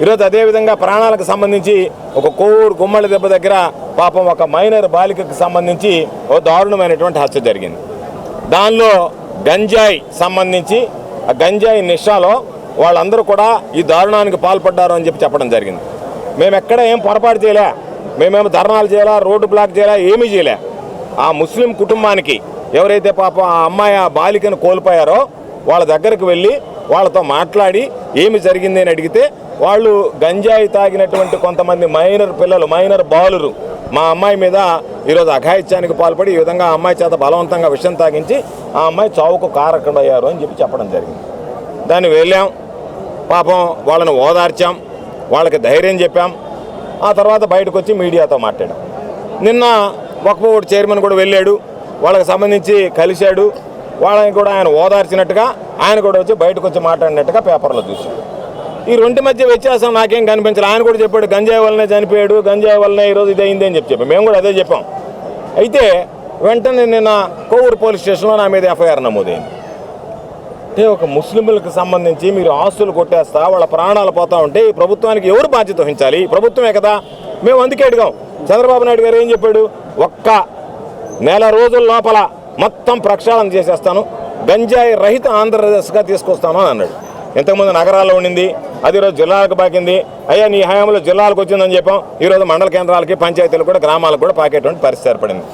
ఈరోజు అదేవిధంగా ప్రాణాలకు సంబంధించి ఒక కోవూరు గుమ్మడి దెబ్బ దగ్గర పాపం ఒక మైనర్ బాలికకు సంబంధించి ఓ దారుణమైనటువంటి హత్య జరిగింది. దానిలో గంజాయి సంబంధించి ఆ గంజాయి నిషాలో వాళ్ళందరూ కూడా ఈ దారుణానికి పాల్పడ్డారు అని చెప్పి చెప్పడం జరిగింది. మేము ఎక్కడ ఏం పొరపాటు చేయలే మేమేమో ధర్నాలు చేయాలా రోడ్డు బ్లాక్ చేయాలా ఏమీ చేయలే. ఆ ముస్లిం కుటుంబానికి ఎవరైతే పాపం ఆ అమ్మాయి ఆ బాలికను కోల్పోయారో వాళ్ళ దగ్గరికి వెళ్ళి వాళ్ళతో మాట్లాడి ఏమి జరిగింది అని అడిగితే వాళ్ళు గంజాయి తాగినటువంటి కొంతమంది మైనర్ పిల్లలు మైనర్ బాలురు మా అమ్మాయి మీద ఈరోజు అఘాయిత్యానికి పాల్పడి ఈ విధంగా అమ్మాయి చేత బలవంతంగా విషయం తాగించి ఆ అమ్మాయి చావుకు కారకుడయ్యారు అని చెప్పి చెప్పడం జరిగింది. దాన్ని వెళ్ళాం. పాపం వాళ్ళని ఓదార్చాం. వాళ్ళకి ధైర్యం చెప్పాం. ఆ తర్వాత బయటకు వచ్చి మీడియాతో మాట్లాడాం. నిన్న వక్ఫ్ చైర్మన్ కూడా వెళ్ళాడు. వాళ్ళకి సంబంధించి కలిశాడు. వాళ్ళని కూడా ఆయన ఓదార్చినట్టుగా ఆయన కూడా వచ్చి బయటకు వచ్చి మాట్లాడినట్టుగా పేపర్లో చూసి ఈ రెండు మధ్య వ్యత్యాసం నాకేం కనిపించలేదు ఆయన కూడా చెప్పాడు గంజాయి వల్లనే చనిపోయాడు గంజాయి వల్లనే ఈరోజు ఇది అయింది అని చెప్పి చెప్పాం మేము కూడా అదే చెప్పాం. అయితే వెంటనే నిన్న కోవూరు పోలీస్ స్టేషన్లో నా మీద ఎఫ్ఐఆర్ నమోదైంది. అంటే ఒక ముస్లింలకు సంబంధించి మీరు ఆస్తులు కొట్టేస్తా వాళ్ళ ప్రాణాలు పోతా ఉంటే ఈ ప్రభుత్వానికి ఎవరు బాధ్యత వహించాలి? ప్రభుత్వమే కదా. మేము అందుకే అడిగాం. చంద్రబాబు నాయుడు గారు ఏం చెప్పాడు? ఒక్క నెల రోజుల లోపల మొత్తం ప్రక్షాళన చేసేస్తాను. గంజాయి రహిత ఆంధ్రప్రదేశ్గా తీసుకొస్తాను అని అన్నాడు. ఇంతకుముందు నగరాల్లో ఉండింది అది ఈరోజు జిల్లాలకు పాకింది. అయ్యా నీ హయాంలో జిల్లాలకు వచ్చిందని చెప్పాం. ఈరోజు మండల కేంద్రాలకి పంచాయతీలకు కూడా గ్రామాలకు కూడా పాకేటువంటి పరిస్థితి ఏర్పడింది.